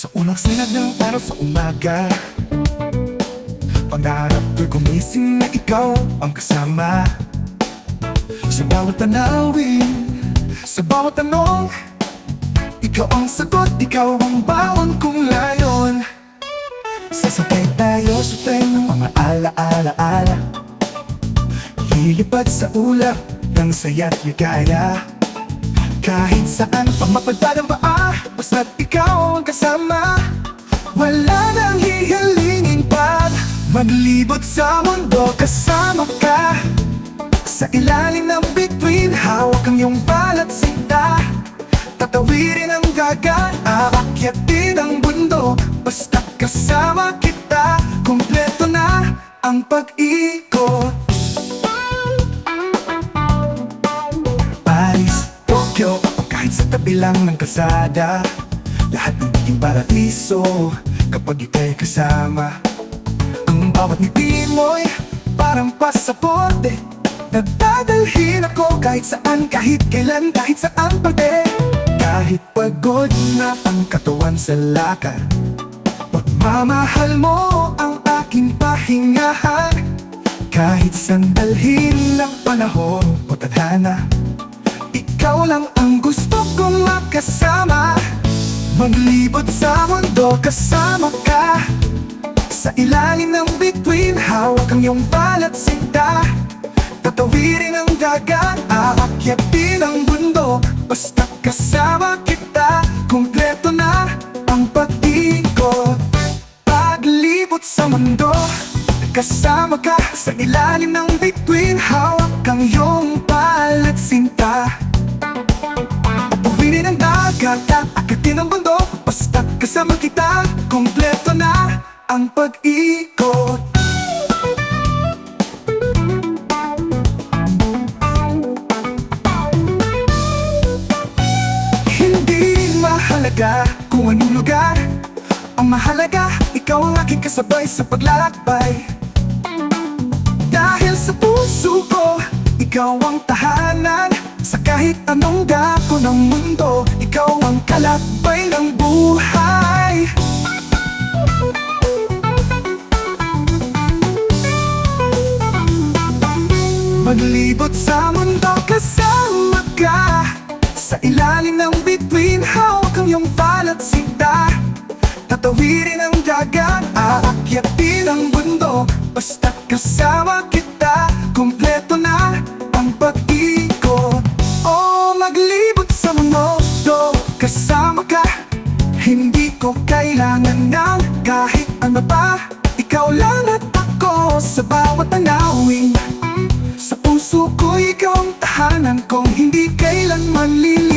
Sa unang sinag ng araw sa umaga Pangarap ko'y gumising na ikaw ang kasama. Sa bawat tanawin Sa bawat tanong Ikaw ang sagot, ikaw ang bawang kong layon. Sasakay tayo sa tren ng mga ala-ala-ala. Lilipad sa ulap ng saya't ligaya Kahit saan pang mapadpad ang paa Basta't ikaw ang kasama. Wala nang hihilingin pa. Maglibot sa mundo kasama ka. Sa ilalim ng bituin Hawak ang iyong balat sinta. Tatawirin ang dagat Aakyatin ang bundo Basta kasama kita Kompleto na ang pag-ikot sa tabi lang ng kalsada Lahat ng naging paradiso Kapag ika'y kasama. Ang bawat ngiti mo'y Parang pasaporte. Nagdadalhin ako kahit saan Kahit kailan, kahit saan parte. Kahit pagod na ang katawan sa lakad. Pagmamahal mo ang aking pahingahan. Kahit sandalhin ng panahon o tadhana Ikaw lang Maglibot sa mundo kasama ka. Sa ilalim ng bituin Hawak ang iyong balat sinta. Tatawirin ang dagat Aakyatin ang mundo. Basta kasama kita Kompleto na ang pag-ikot. Paglibot sa mundo Kasama ka. Sa ilalim ng bituin Hawak ang iyong balat sinta. Pagpili ng dagat at kasama kita Kompleto na ang pag-ikot. Hindi mahalaga kung anong lugar. Ang mahalaga, ikaw ang aking kasabay sa paglalakbay Dahil sa puso ko, ikaw ang tahanan Sa kahit anong dako ng mundo Ikaw ang kalakbay ng buhay. Maglibot sa mundo kasama ka. Sa ilalim ng bituin Hawak ang iyong balat sinta Tatawirin ang dagat Aakyatin ang mundo. Basta kasama kita ko kailangan ng kahit ano pa. Ikaw lang at ako sa bawat tanawin. Sa puso ko ikaw ang tahanan kong hindi kailanman lilin